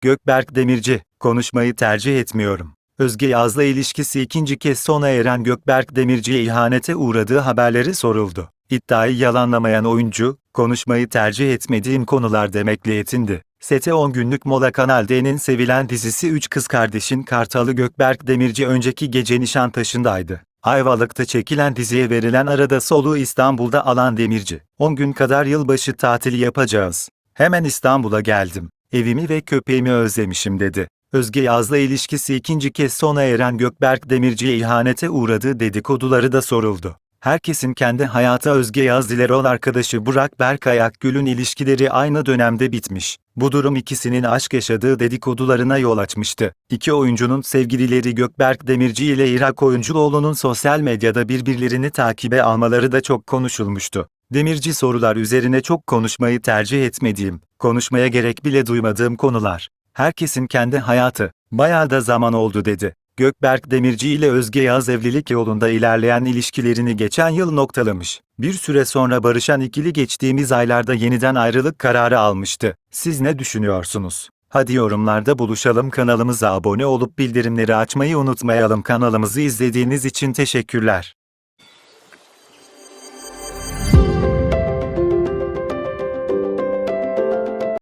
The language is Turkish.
Gökberk Demirci, konuşmayı tercih etmiyorum. Özge Yaz'la ilişkisi ikinci kez sona eren Gökberk Demirci'ye ihanete uğradığı haberleri soruldu. İddiayı yalanlamayan oyuncu, konuşmayı tercih etmediğim konular demekle yetindi. Sete 10 günlük mola Kanal D'nin sevilen dizisi Üç Kız Kardeş'in Kartalı Gökberk Demirci önceki gece Nişantaşı'ndaydı. Ayvalık'ta çekilen diziye verilen arada soluğu İstanbul'da alan Demirci. 10 gün kadar yılbaşı tatili yapacağız. Hemen İstanbul'a geldim. Evimi ve köpeğimi özlemişim dedi. Özge Yaz'la ilişkisi ikinci kez sona eren Gökberk Demirci'ye ihanete uğradığı dedikoduları da soruldu. Herkesin kendi hayata Özge Yaz ile rol arkadaşı Burak Berkay Akgül'ün ilişkileri aynı dönemde bitmiş. Bu durum ikisinin aşk yaşadığı dedikodularına yol açmıştı. İki oyuncunun sevgilileri Gökberk Demirci ile Irak Oyuncuoğlu'nun sosyal medyada birbirlerini takibe almaları da çok konuşulmuştu. Demirci sorular üzerine çok konuşmayı tercih etmediğim, konuşmaya gerek bile duymadığım konular. Herkesin kendi hayatı, bayağı da zaman oldu dedi. Gökberk Demirci ile Özge Yaz evlilik yolunda ilerleyen ilişkilerini geçen yıl noktalamış. Bir süre sonra barışan ikili geçtiğimiz aylarda yeniden ayrılık kararı almıştı. Siz ne düşünüyorsunuz? Hadi yorumlarda buluşalım kanalımıza abone olup bildirimleri açmayı unutmayalım kanalımızı izlediğiniz için teşekkürler.